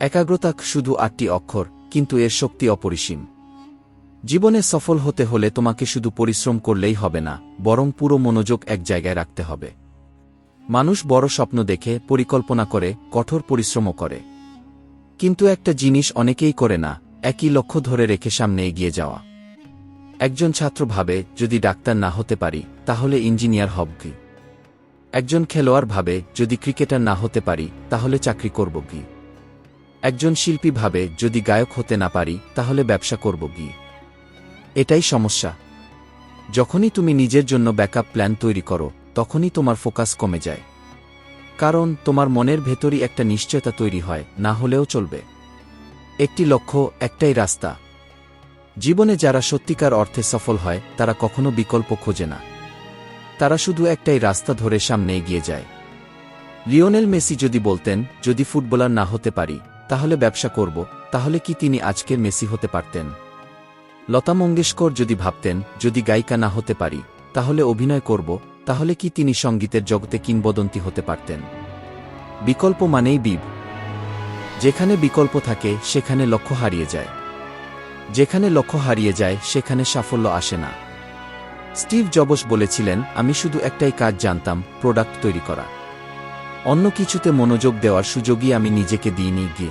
একাগ্রতা শুধু আটটি অক্ষর, কিন্তু এর শক্তি অপরিসীম। জীবনে সফল হতে হলে তোমাকে শুধু পরিশ্রম করলেই হবে না, বরং পুরো মনোযোগ এক জায়গায় রাখতে হবে। মানুষ বড় স্বপ্ন দেখে, পরিকল্পনা করে, কঠোর পরিশ্রমও করে। কিন্তু একটা জিনিস অনেকেই করে না, একই লক্ষ্য ধরে রেখে সামনে এগিয়ে যাওয়া। একজন ছাত্র ভাবে, যদি ডাক্তার না হতে পারি, তাহলে ইঞ্জিনিয়ার হব কি? একজন খেলোয়াড় ভাবে, যদি ক্রিকেটার না হতে পারি, তাহলে চাকরি করব কি? একজন শিল্পী ভাবে, যদি গায়ক হতে না পারি, তাহলে ব্যবসা করব কি? এটাই সমস্যা। যখনই তুমি নিজের জন্য ব্যাকআপ প্ল্যান তৈরি করো, তখনই তোমার ফোকাস কমে যায়। কারণ, তোমার মনের ভেতরই একটা নিশ্চয়তা তৈরি হয়, না হলেও চলবে। একটি লক্ষ্য, একটাই রাস্তা। জীবনে যারা সত্যিকার অর্থে সফল হয়, তারা কখনো বিকল্প খোঁজে না। তারা শুধু একটাই রাস্তা ধরে সামনে এগিয়ে যায়। লিওনেল মেসি যদি বলতেন, যদি ফুটবলার না হতে পারি তাহলে ব্যবসা করব, তাহলে কি তিনি আজকের মেসি হতে পারতেন? লতা মঙ্গেশকর যদি ভাবতেন, যদি গায়িকা না হতে পারি, তাহলে অভিনয় করব, তাহলে কি তিনি সঙ্গীতের জগতে কিংবদন্তি হতে পারতেন? বিকল্প মানেই বিব। যেখানে বিকল্প থাকে, সেখানে লক্ষ্য হারিয়ে যায়। যেখানে লক্ষ্য হারিয়ে যায়, সেখানে সাফল্য আসে না। স্টিভ জবস বলেছিলেন, আমি শুধু একটাই কাজ জানতাম, প্রোডাক্ট তৈরি করা। অন্য কিছুতে মনোযোগ দেওয়ার সুযোগই আমি নিজেকে দিইনি গিয়ে।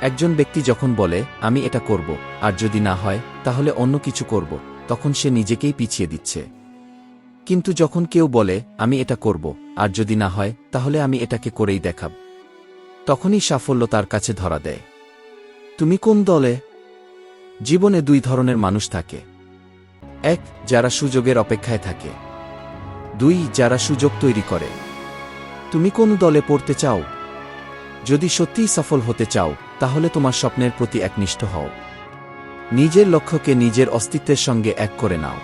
একজন ব্যক্তি যখন বলে, আমি এটা করব, আর যদি না হয়, তাহলে অন্য কিছু করব, তখন সে নিজেকেই পিছিয়ে দিচ্ছে। কিন্তু যখন কেউ বলে, আমি এটা করব, আর যদি না হয়, তাহলে আমি এটাকে করেই দেখাব, তখনই সাফল্য তার কাছে ধরা দেয়। তুমি কোন দলে? জীবনে দুই ধরনের মানুষ থাকে। এক, যারা সুযোগের অপেক্ষায় থাকে। দুই, যারা সুযোগ তৈরি করে। তুমি কোন দলে পড়তে চাও? যদি সত্যিই সফল হতে চাও, তাহলে তোমার স্বপ্নের প্রতি একনিষ্ঠ হও। নিজের লক্ষ্যকে নিজের অস্তিত্বের সঙ্গে এক করে নাও।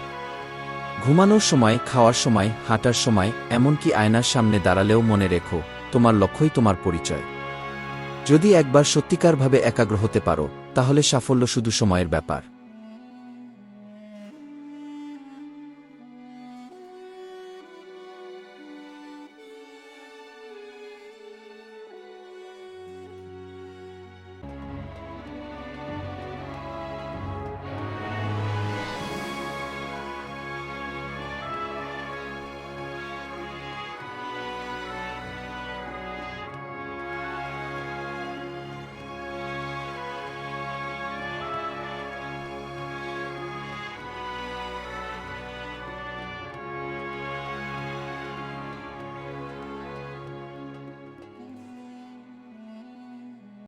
ঘুমানোর সময়, খাওয়ার সময়, হাঁটার সময়, এমনকি আয়নার সামনে দাঁড়ালেও মনে রেখো, তোমার লক্ষ্যই তোমার পরিচয়। যদি একবার সত্যিকারভাবে একাগ্র হতে পারো, তাহলে সাফল্য শুধু সময়ের ব্যাপার।